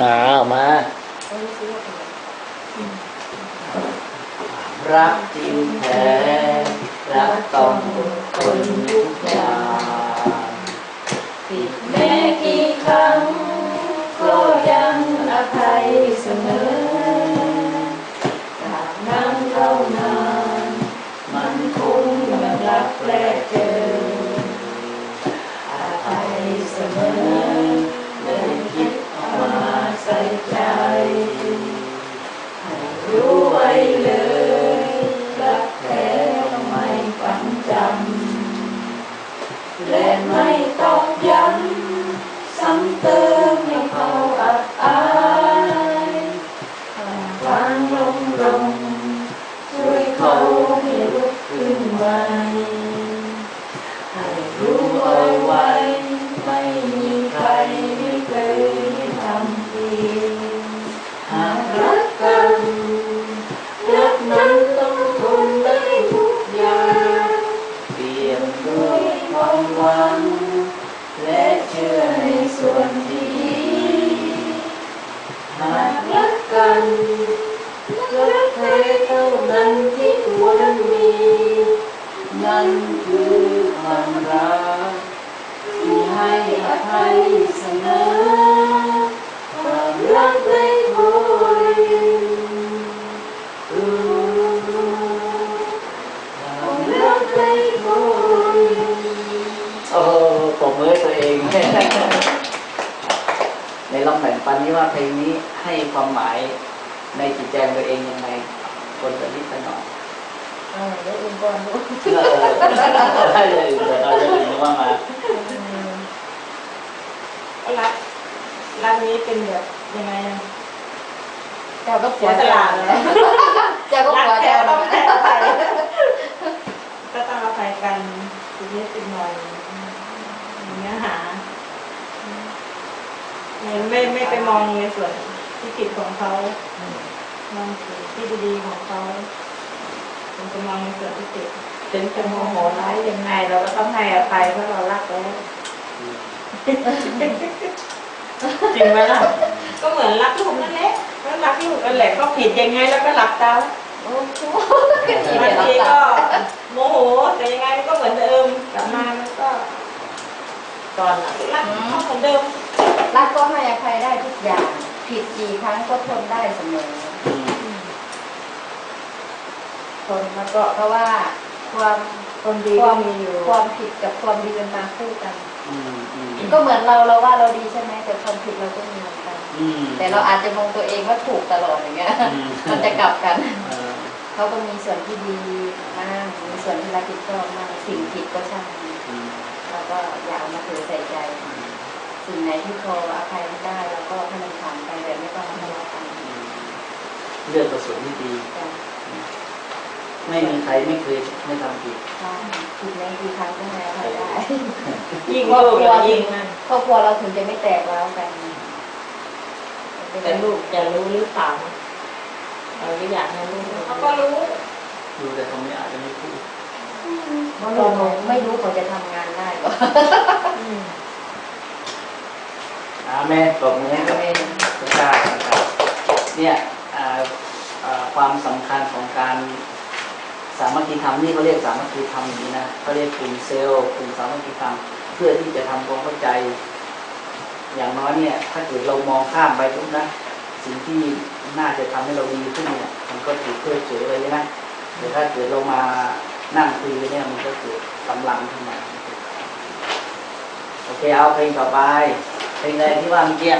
อ้าวมา รักจริงแท้รักต้องอดทนทุกอย่างำและไม่ต้องย้ำ ส่วนดีหากรักกันรักแท้เท่านั้นที่ควรมี นั่นคือความรักที่ให้อภัยเสมอความรักไม่โหยความรักไม่โหยโอ้ผมเอ้ยตัวเอง ลองแบ่งปันนี้ว่าเพลงนี้ให้ความหมายในจิตใจตัวเองยังไง คนจะนิดหน่อยอ่าเดี๋ยวอุ่นก่อนดูเออได้เลยเดี๋ยวเราจะถึงว่ามารักรักนี้เป็นแบบยังไงอะเจ้าก็เสียสละเลยเจ้าก็ผัวแท้เจ้าต้องเนาะให้อภัยก็ต้องอภัยกันทีนี้ติดหน่อยเนื้อหา ไม่ไม่ไม่ไปมองในส่วนที่ผิดของเขามองส่วนที่ดีๆของเขาผมจะมองในส่วนที่ผิดถึงจะโมโหร้ายยังไง เราก็ต้องให้อภัยเพราะเรารักแล้วจริงไหมล่ะ ก็เหมือนรักลูกนั่นแหละก็รักลูกนั่นแหละก็ผิดยังไงแล้วก็รักตามโอ้โหบางทีก็โมโหแต่ยังไงก็เหมือนเดิมกลับมามันก็ก่อนอะรักเขาเหมือนเดิม รักก็ให้อภัยได้ทุกอย่าง ผิดกี่ครั้งก็ทนได้เสมอทนแล้วก็เพราะว่าความคนดีคก็วามมีอยู่ความผิดกับความดีมันมาคู่กันอืมอืมก็เหมือนเราเราว่าเราดีใช่ไหมแต่ความผิดเราก็มีเหมือนกันอืมแต่เราอาจจะมองตัวเองว่าถูกตลอดอย่างเงี้ยอืมมันจะกลับกันเออเขาก็มีส่วนที่ดีมากมีส่วนที่รับผิดชอบมากสิ่งผิดก็ช่างอืมเราก็อย่าเอามาถือใส่ใจ สิ่งไหนที่พออภัยไม่ได้เราก็ให้มันผ่านไปแบบไม่ต้องมาทะเลาะกันเลือกตัวส่วนที่ดีจ้ะไม่มีใครไม่เคยไม่ทำผิดใช่ผิดในกี่ครั้งก็ให้อภัยได้ยิ่งลูกอะยิ่งนั่นครอบครัวเราถึงจะไม่แตกร้าวกันแต่ลูกจะรู้หรือเปล่านะเราก็อยากให้ลูกรู้เขาก็รู้ดูแต่เขาไม่อาจจะไม่พูดเพราะเราไม่รู้เขาจะทำงานได้หรออืมอา แม่ตบมือให้กับพระเจ้านะครับเนี่ยความสำคัญของการสามัคคีธรรมนี่เขาเรียกสามัคคีธรรมนี้นะเขาเรียกกลุ่มเซลล์กลุ่มสามัคคีธรรมเพื่อที่จะทำความเข้าใจ อย่างน้อยเนี่ย ถ้าเกิดเรามองข้ามไปทุกนะสิ่งที่น่าจะทำให้เราดีขึ้นเนี่ยมันก็ถูกเพิกเฉยไปเลยนะแต่ถ้าเกิดเรามานั่งคุยเนี่ยมันก็เกิดกำลังขึ้นมาโอเคเอาเพลงต่อไป เพลงอ